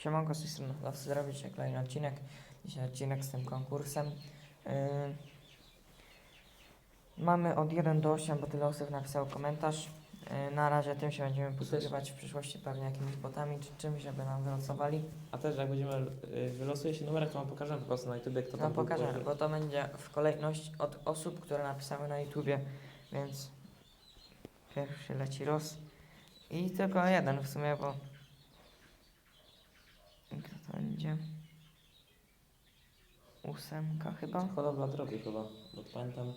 Siemanko, z tej strony Lawcy zrobić kolejny odcinek. Dzisiaj odcinek z tym konkursem. Yy, mamy od 1 do 8, bo tyle osób napisało komentarz. Yy, na razie tym się będziemy posługiwać w przyszłości pewnie jakimiś botami czy czymś, żeby nam wylosowali. A też jak będziemy, y, wylosuje się numerek, to wam pokażemy po prostu na YouTube, kto No tam był pokażemy, pierwszy. bo to będzie w kolejności od osób, które napisały na YouTubie, więc pierwszy leci los. I tylko jeden w sumie, bo... Kto będzie? Ósemka chyba? Hodowla drogi chyba, bo pamiętam,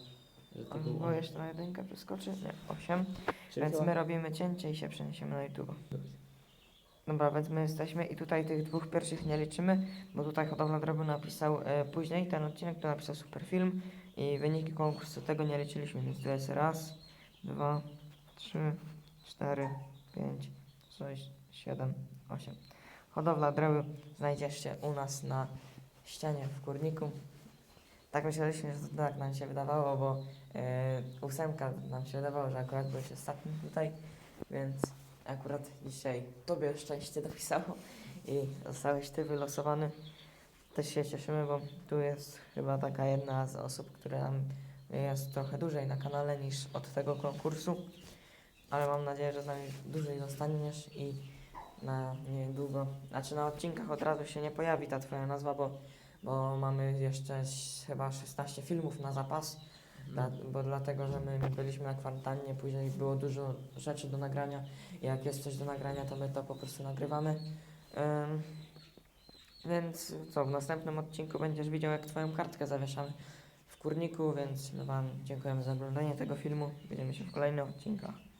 że to było. Albo jeszcze na jedynkę przeskoczy? Nie, osiem. Czyli Więc chyba- my robimy cięcie i się przeniesiemy na YouTube. Dobra, więc my jesteśmy i tutaj tych dwóch pierwszych nie liczymy, bo tutaj Hodowla Droby napisał e, później ten odcinek, to napisał super film i wyniki konkursu tego nie liczyliśmy, więc to jest raz, dwa, trzy, cztery, pięć, sześć, siedem, osiem. Hodowla Droby znajdziecie u nas na ścianie w kurniku. Tak myśleliśmy, że to tak nam się wydawało, bo e, ósemka nam się wydawało, że akurat byłeś ostatni tutaj, więc akurat dzisiaj Tobie szczęście dopisało i zostałeś Ty wylosowany. Też się cieszymy, bo tu jest chyba taka jedna z osób, która nam jest trochę dłużej na kanale niż od tego konkursu, ale mam nadzieję, że z nami dłużej zostaniesz i na niedługo, znaczy na odcinkach od razu się nie pojawi ta Twoja nazwa, bo, bo mamy jeszcze chyba 16 filmów na zapas. Dla, bo dlatego, że my byliśmy na kwarantannie, później było dużo rzeczy do nagrania i jak jest coś do nagrania, to my to po prostu nagrywamy. Ym, więc co, w następnym odcinku będziesz widział, jak Twoją kartkę zawieszamy w kurniku, więc my Wam dziękujemy za oglądanie tego filmu. Widzimy się w kolejnych odcinkach.